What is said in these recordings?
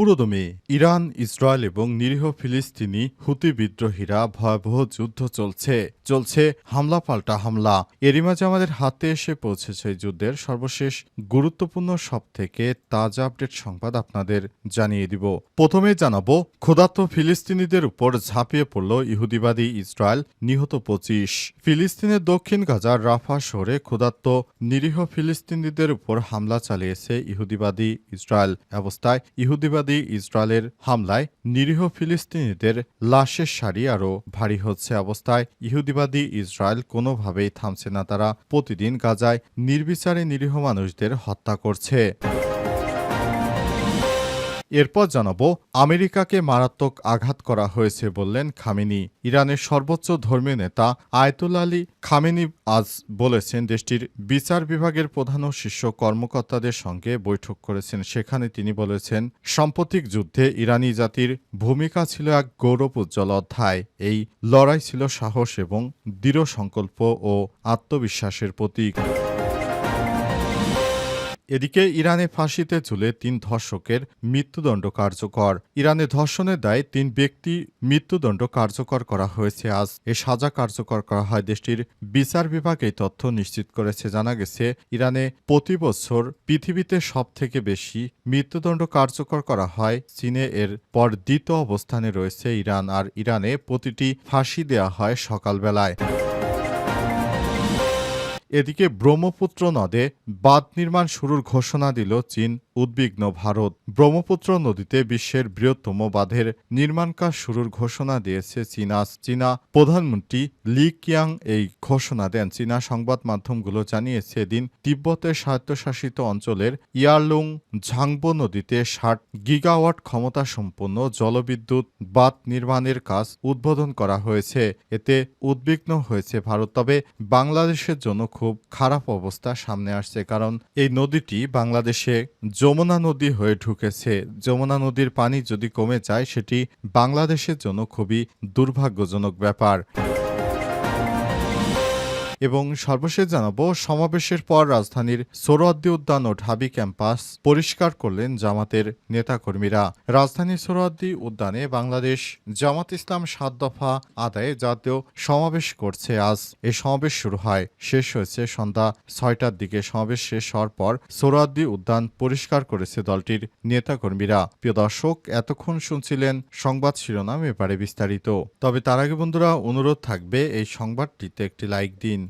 পুরোদমে Iran, Israel এবং নিরীহ ফিলিস্তিনি হুতি বিদ্রোহীরা ভয়াবহ যুদ্ধ চলছে। চলছে হামলা পাল্টা হামলা। এরই মাঝে আমাদের হাতে এসে পৌঁছেছে যুদ্ধের সর্বশেষ গুরুত্বপূর্ণ সব থেকে তাজা আপডেট সংবাদ আপনাদের জানিয়ে দিব। প্রথমে জানাব, ক্ষুধার্ত ফিলিস্তিনিদের উপর ঝাঁপিয়ে পড়ল ইহুদিবাদী ইসরায়েল, নিহত পঁচিশ। ফিলিস্তিনের দক্ষিণ গাজার রাফা শহরে ক্ষুধার্ত নিরীহ ফিলিস্তিনিদের উপর হামলা চালিয়েছে ইহুদিবাদী ইসরায়েল। অবস্থায় ইহুদিবাদী ইসরায়েলের হামলায় নিরীহ ফিলিস্তিনিদের লাশের সারি আরও ভারী হচ্ছে অবস্থায়। ইহুদিবাদী ইসরায়েল কোনোভাবেই থামছে না, তারা প্রতিদিন গাজায় নির্বিচারে নিরীহ মানুষদের হত্যা করছে। এরপর জানাব, আমেরিকাকে মারাত্মক আঘাত করা হয়েছে বললেন খামেনি। ইরানের সর্বোচ্চ ধর্মীয় নেতা আয়তুল আলী খামেনি আজ বলেছেন, দেশটির বিচার বিভাগের প্রধান ও শীর্ষ কর্মকর্তাদের সঙ্গে বৈঠক করেছেন। সেখানে তিনি বলেছেন, সাম্প্রতিক যুদ্ধে ইরানি জাতির ভূমিকা ছিল এক গৌরব উজ্জ্বল অধ্যায়। এই লড়াই ছিল সাহস এবং দৃঢ় সংকল্প ও আত্মবিশ্বাসের প্রতীক। এদিকে ইরানে ফাঁসিতে ঝুলে তিন ধর্ষকের মৃত্যুদণ্ড কার্যকর। ইরানে ধর্ষণের দায়ে তিন ব্যক্তি মৃত্যুদণ্ড কার্যকর করা হয়েছে। আজ এ সাজা কার্যকর করা হয় দেশটির বিচার বিভাগ, এই তথ্য নিশ্চিত করেছে জানা গেছে। ইরানে প্রতি বছর পৃথিবীতে সব থেকে বেশি মৃত্যুদণ্ড কার্যকর করা হয়। চীনে এর পর দ্বিতীয় অবস্থানে রয়েছে ইরান, আর ইরানে প্রতিটি ফাঁসি দেওয়া হয় সকালবেলায়। এদিকে ব্রহ্মপুত্র নদে বাঁধ নির্মাণ শুরুর ঘোষণা দিল চীন। উদ্বিগ্ন ভারত। ব্রহ্মপুত্র নদীতে বিশ্বের বৃহত্তম বাঁধের নির্মাণ কাজ শুরুর ঘোষণা দিয়েছে চীনা। চীনা প্রধানমন্ত্রী লি কিয়াং এই ঘোষণা দেন। চীনা সংবাদ মাধ্যমগুলো জানিয়েছে, এদিন তিব্বতের স্বায়ত্তশাসিত অঞ্চলের ইয়ারলুং ঝাংবো নদীতে ষাট গিগাওয়াট ক্ষমতা সম্পন্ন জলবিদ্যুৎ বাঁধ নির্মাণের কাজ উদ্বোধন করা হয়েছে। এতে উদ্বিগ্ন হয়েছে ভারত, তবে বাংলাদেশের জন্য খুব খারাপ অবস্থা সামনে আসছে, কারণ এই নদীটি বাংলাদেশে যমুনা নদী হয়ে ঢুকেছে। যমুনা নদীর পানি যদি কমে যায়, সেটি বাংলাদেশের জন্য খুবই দুর্ভাগ্যজনক ব্যাপার। এবং সর্বশেষ জানাব, সমাবেশের পর রাজধানীর সোহরাওয়ার্দী উদ্যান ও ঢাবি ক্যাম্পাস পরিষ্কার করলেন জামাতের নেতাকর্মীরা। রাজধানীর সোহরাওয়ার্দী উদ্যানে বাংলাদেশ জামাত ইসলাম সাত দফা আদায়ে জাতীয় সমাবেশ করছে। আজ এ সমাবেশ শুরু হয়। শেষ হয়েছে সন্ধ্যা ছয়টার দিকে। সমাবেশ শেষ হওয়ার পর সোহরাওয়ার্দী উদ্যান পরিষ্কার করেছে দলটির নেতাকর্মীরা। প্রিয় দর্শক, এতক্ষণ শুনছিলেন সংবাদ শিরোনাম, এবারে বিস্তারিত। তবে তার আগে বন্ধুরা, অনুরোধ থাকবে এই সংবাদটিতে একটি লাইক দিন।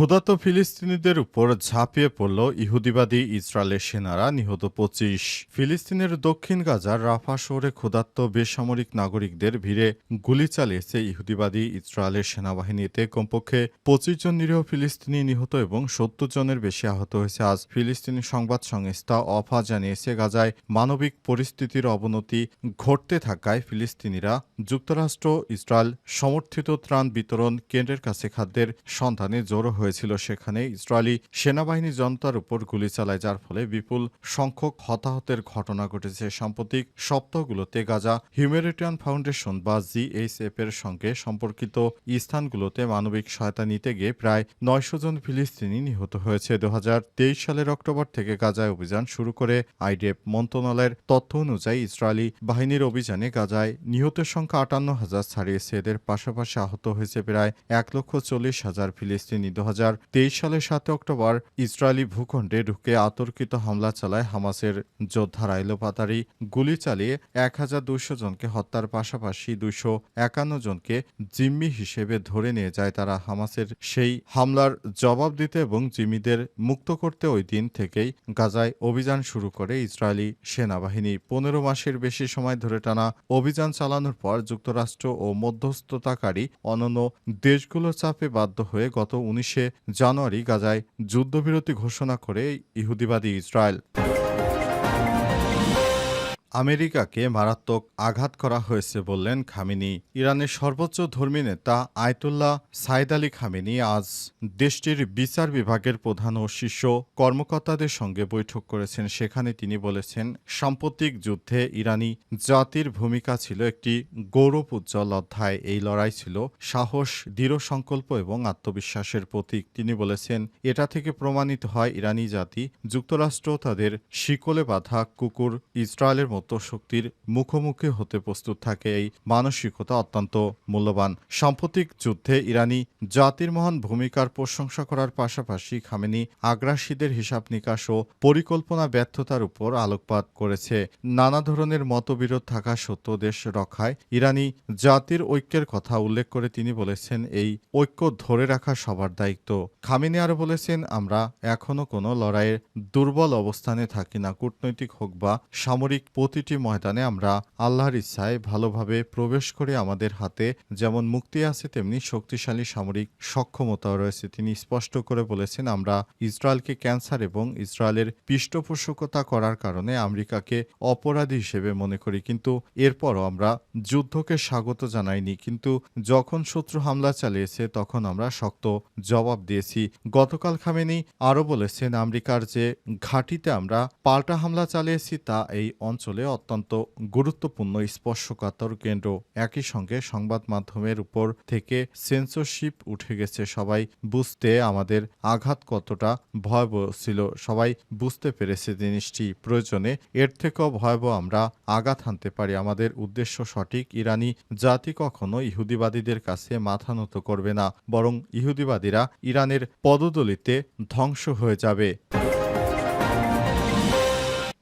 ক্ষুধাত ফিলিস্তিনিদের উপর ঝাঁপিয়ে পড়ল ইহুদিবাদী ইসরায়েলের সেনারা, নিহত পঁচিশ। ফিলিস্তিনের দক্ষিণ গাজার রাফা শহরে ক্ষুধার্ত বেসামরিক নাগরিকদের ভিড়ে গুলি চালিয়েছে ইহুদিবাদী ইসরায়েলের সেনাবাহিনীতে। কমপক্ষে পঁচিশ জন নিরীহ ফিলিস্তিনি নিহত এবং সত্তর জনের বেশি আহত হয়েছে। আজ ফিলিস্তিনি সংবাদ সংস্থা অফা জানিয়েছে, গাজায় মানবিক পরিস্থিতির অবনতি ঘটতে থাকায় ফিলিস্তিনিরা যুক্তরাষ্ট্র, ইসরায়েল সমর্থিত ত্রাণ বিতরণ কেন্দ্রের কাছে খাদ্যের সন্ধানে জড়ো হয়েছিল সেখানে ইসরায়েলি সেনাবাহিনী জনতার উপর গুলি চালায়, যার ফলে বিপুল সংখ্যক হতাহতের ঘটনা ঘটেছে। সাম্প্রতিক সপ্তাহগুলোতে গাজা হিউম্যানিটিয়ান ফাউন্ডেশন বা জিএইচএফ এর সঙ্গে সম্পর্কিত স্থানগুলোতে মানবিক সহায়তা নিতে গিয়ে প্রায় নয়শো জন ফিলিস্তিনি নিহত হয়েছে। দু হাজার তেইশ সালের অক্টোবর থেকে গাজায় অভিযান শুরু করে আইডিএফ মন্ত্রণালয়ের তথ্য অনুযায়ী ইসরায়েলি বাহিনীর অভিযানে গাজায় নিহতের সংখ্যা আটান্ন হাজার ছাড়িয়েছে। এদের পাশাপাশি আহত হয়েছে প্রায় এক লক্ষ চল্লিশ হাজার ফিলিস্তিনি। দু সালের সাত অক্টোবর ইসরায়েলি ভূখণ্ডে ঢুকে আতর্কিত হামলা চালায় হামাসের যোদ্ধারা। এলোপাতারি গুলি চালিয়ে এক হাজার দুইশো জনকে হত্যার পাশাপাশি দুইশো একান্ন জনকে জিম্মি হিসেবে ধরে নিয়ে যায় তারা। হামাসের সেই হামলার জবাব দিতে এবং জিম্মিদের মুক্ত করতে ওই দিন থেকেই গাজায় অভিযান শুরু করে ইসরায়েলি সেনাবাহিনী। পনেরো মাসের বেশি সময় ধরে টানা অভিযান চালানোর পর যুক্তরাষ্ট্র ও মধ্যস্থতাকারী অন্যান্য দেশগুলোর চাপে বাধ্য হয়ে গত উনিশে জানুয়ারি গাজায় যুদ্ধবিরতি ঘোষণা করে ইহুদিবাদী ইসরায়েল। আমেরিকাকে মারাত্মক আঘাত করা হয়েছে বললেন খামিনি। ইরানের সর্বোচ্চ ধর্মী নেতা আয়তুল্লাহ সাইদ আলী খামিনি আজ দেশটির বিচার বিভাগের প্রধান ও শীর্ষ কর্মকর্তাদের সঙ্গে বৈঠক করেছেন। সেখানে তিনি বলেছেন, সাম্প্রতিক যুদ্ধে ইরানি জাতির ভূমিকা ছিল একটি গৌরব উজ্জ্বল অধ্যায়। এই লড়াই ছিল সাহস, দৃঢ় সংকল্প এবং আত্মবিশ্বাসের প্রতীক। তিনি বলেছেন, এটা থেকে প্রমাণিত হয় ইরানি জাতি যুক্তরাষ্ট্র তাদের শিকলে বাঁধা কুকুর ইসরায়েলের মতো শক্তির মুখোমুখি হতে প্রস্তুত থাকে এই মানসিকতা অত্যন্ত মূল্যবান। সাম্প্রতিক যুদ্ধে ইরানি জাতির মহান ভূমিকার প্রশংসা করার পাশাপাশি খামেনি আগ্রাসীদের হিসাব নিকাশ ও পরিকল্পনা ব্যর্থতার উপর আলোকপাত করেছে। নানা ধরনের মতবিরোধ থাকা সত্ত্বেও দেশ রক্ষায় ইরানি জাতির ঐক্যের কথা উল্লেখ করে তিনি বলেছেন, এই ঐক্য ধরে রাখা সবার দায়িত্ব। খামিনি আরও বলেছেন, আমরা এখনও কোনো লড়াইয়ের দুর্বল অবস্থানে থাকি না। কূটনৈতিক হোক বা সামরিক প্রতিটি ময়দানে আমরা আল্লাহর ইচ্ছায় ভালোভাবে প্রবেশ করে আমাদের হাতে যেমন মুক্তি আছে, তেমনি শক্তিশালী সামরিক সক্ষমতাও রয়েছে। তিনি স্পষ্ট করে বলেছেন, আমরা ইসরায়েলকে ক্যান্সার এবং ইসরায়েলের পৃষ্ঠপোষকতা করার কারণে আমেরিকাকে অপরাধী হিসেবে মনে করি। কিন্তু এরপরও আমরা যুদ্ধকে স্বাগত জানাইনি। কিন্তু যখন শত্রু হামলা চালিয়েছে, তখন আমরা শক্ত জবাব দিয়েছি। গতকাল খামেনি আরও বলেছেন, আমেরিকার যে ঘাঁটিতে আমরা পাল্টা হামলা চালিয়েছি, তা এই অঞ্চলে অত্যন্ত গুরুত্বপূর্ণ স্পর্শকাতর কেন্দ্র। একই সঙ্গে সংবাদ মাধ্যমের উপর থেকে সেন্সরশিপ উঠে গেছে। সবাই বুঝতে আমাদের আঘাত কতটা ভয়াবহ ছিল। সবাই বুঝতে পেরেছে জিনিসটি। প্রয়োজনে এর থেকেও ভয়াবহ আমরা আঘাত হানতে পারি। আমাদের উদ্দেশ্য সঠিক। ইরানি জাতি কখনো ইহুদিবাদীদের কাছে মাথা নত করবে না, বরং ইহুদিবাদীরা ইরানের পদদলিতে ধ্বংস হয়ে যাবে।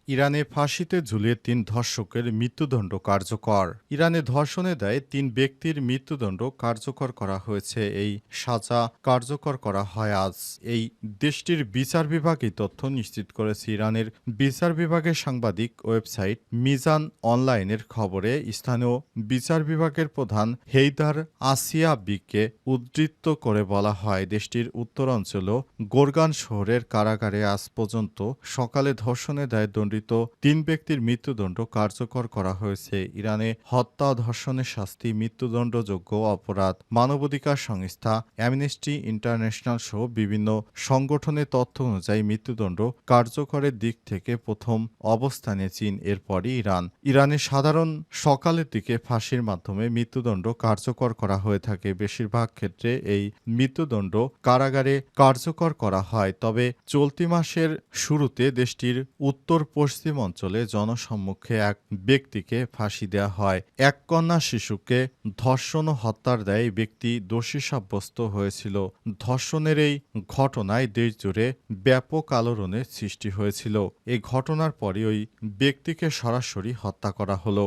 ইরানে ফাঁসিতে ঝুলিয়ে তিন ধর্ষকের মৃত্যুদণ্ড কার্যকর। ইরানে ধর্ষণে দেয় তিন ব্যক্তির মৃত্যুদণ্ড কার্যকর করা হয়েছে। এই সাজা কার্যকর করা হয় আজ। এই দেশটির বিচার বিভাগ এই তথ্য নিশ্চিত করেছে। ইরানের বিচার বিভাগের সাংবাদিক ওয়েবসাইট মিজান অনলাইনের খবরে স্থানীয় বিচার বিভাগের প্রধান হেইদার আসিয়া বিকে উদ্ধৃত করে বলা হয়, দেশটির উত্তরাঞ্চল গোরগান শহরের কারাগারে আজ পর্যন্ত সকালে ধর্ষণে দেয় দণ্ডিত তিন ব্যক্তির মৃত্যুদণ্ড কার্যকর করা হয়েছে। ইরানে হত্যা, ধর্ষণের শাস্তি মৃত্যুদণ্ডযোগ্য অপরাধ, মানবাধিকার সংস্থা, অ্যামনেস্টি ইন্টারন্যাশনাল সহ বিভিন্ন সংগঠনের তথ্য অনুযায়ী মৃত্যুদণ্ড কার্যকরের দিক থেকে প্রথম অবস্থানে চীন, এরপরই ইরান। ইরানে সাধারণ সকালের দিকে ফাঁসির মাধ্যমে মৃত্যুদণ্ড কার্যকর করা হয়ে থাকে। বেশিরভাগ ক্ষেত্রে এই মৃত্যুদণ্ড কারাগারে কার্যকর করা হয়। তবে চলতি মাসের শুরুতে দেশটির উত্তর পশ্চিম অঞ্চলে জনসম্মুখে এক ব্যক্তিকে ফাঁসি দেওয়া হয়। এক কন্যা শিশুকে ধর্ষণ ও হত্যার দেয় ব্যক্তি দোষী সাব্যস্ত হয়েছিল। ধর্ষণের এই ঘটনায় দেশ জুড়ে ব্যাপক আলোড়নের সৃষ্টি হয়েছিল। এই ঘটনার পরে ওই ব্যক্তিকে সরাসরি হত্যা করা হলো।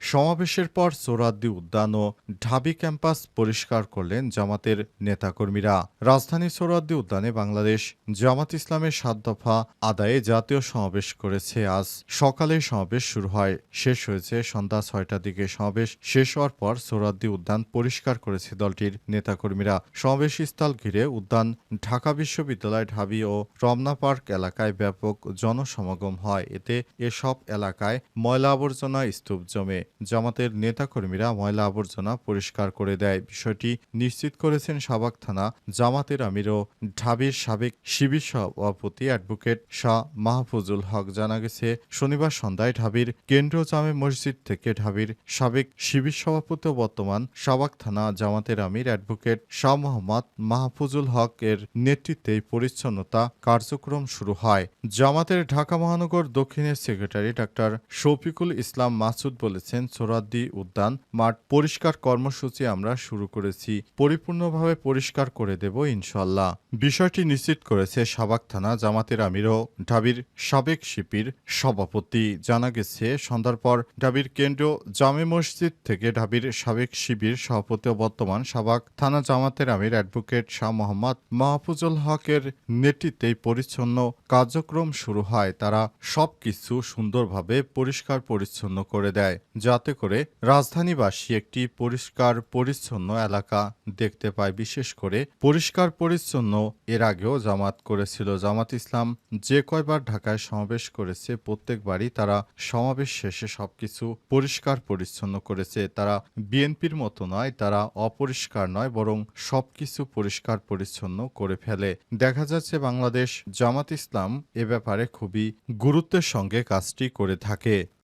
সমাবেশের পর সোরাদ্দি উদ্যান ও ঢাবি ক্যাম্পাস পরিষ্কার করলেন জামাতের নেতাকর্মীরা। রাজধানী সোরাদ্দি উদ্যানে বাংলাদেশ জামাত ইসলামের সাত দফা আদায়ে জাতীয় সমাবেশ করেছে। আজ সকালে সমাবেশ শুরু হয়। শেষ হয়েছে সন্ধ্যা ছয়টার দিকে। সমাবেশ শেষ হওয়ার পর সোরাদ্দি উদ্যান পরিষ্কার করেছে দলটির নেতাকর্মীরা। সমাবেশ স্থল ঘিরে উদ্যান ঢাকা বিশ্ববিদ্যালয়, ঢাবি ও রমনা পার্ক এলাকায় ব্যাপক জনসমাগম হয়। এতে এসব এলাকায় ময়লা আবর্জনা স্তূপ জমে। জামাতের নেতাকর্মীরা ময়লা আবর্জনা পরিষ্কার করে দেয়। বিষয়টি নিশ্চিত করেছেন সাবাক থানা জামাতের আমির ও ঢাবির সাবেক শিবির সভাপতি অ্যাডভোকেট শাহ মাহফুজুল হক জানা গেছে, শনিবার সন্ধ্যায় ঢাবির কেন্দ্রীয় জামে মসজিদ থেকে ঢাবির সাবেক শিবির সভাপতি ও বর্তমান সাবাক থানা জামাতের আমির অ্যাডভোকেট শাহ মোহাম্মদ মাহফুজুল হক এর নেতৃত্বে পরিচ্ছন্নতা কার্যক্রম শুরু হয়। জামাতের ঢাকা মহানগর দক্ষিণের সেক্রেটারি ডাক্তার শফিকুল ইসলাম মাসুদ বলেছেন করেছেন সোরাদ্দি উদ্যান। মাঠ পরিষ্কার কর্মসূচি আমরা শুরু করেছি। পরিপূর্ণভাবে পরিষ্কার করে দেব ইনশাল্লাহ। বিষয়টি নিশ্চিত করেছে সাবাক থানা জামাতের আমির ও ঢাবির সাবেক শিপির সভাপতি। জানা গেছে, সন্ধ্যার পর ঢাবির কেন্দ্রীয় জামে মসজিদ থেকে ঢাবির সাবেক শিবির সভাপতি ও বর্তমান সাবাক থানা জামাতের আমির অ্যাডভোকেট শাহ মোহাম্মদ মাহফুজুল হকের নেতৃত্বে পরিচ্ছন্ন কার্যক্রম শুরু হয়। তারা সবকিছু সুন্দরভাবে পরিষ্কার পরিচ্ছন্ন করে দেয়। যাতে করে রাজধানীবাসী একটি পরিষ্কার পরিচ্ছন্ন এলাকা দেখতে পায়। বিশেষ করে পরিষ্কার পরিচ্ছন্ন এর আগেও জামাত করেছিল। জামাত ইসলাম যে কয়বার ঢাকায় সমাবেশ করেছে, প্রত্যেকবারই তারা সমাবেশ শেষে সবকিছু পরিষ্কার পরিচ্ছন্ন করেছে। তারা বিএনপির মতো নয়, তারা অপরিষ্কার নয়, বরং সবকিছু পরিষ্কার পরিচ্ছন্ন করে ফেলে। দেখা যাচ্ছে বাংলাদেশ জামাত ইসলাম এ ব্যাপারে খুবই গুরুত্বের সঙ্গে কাজটি করে থাকে।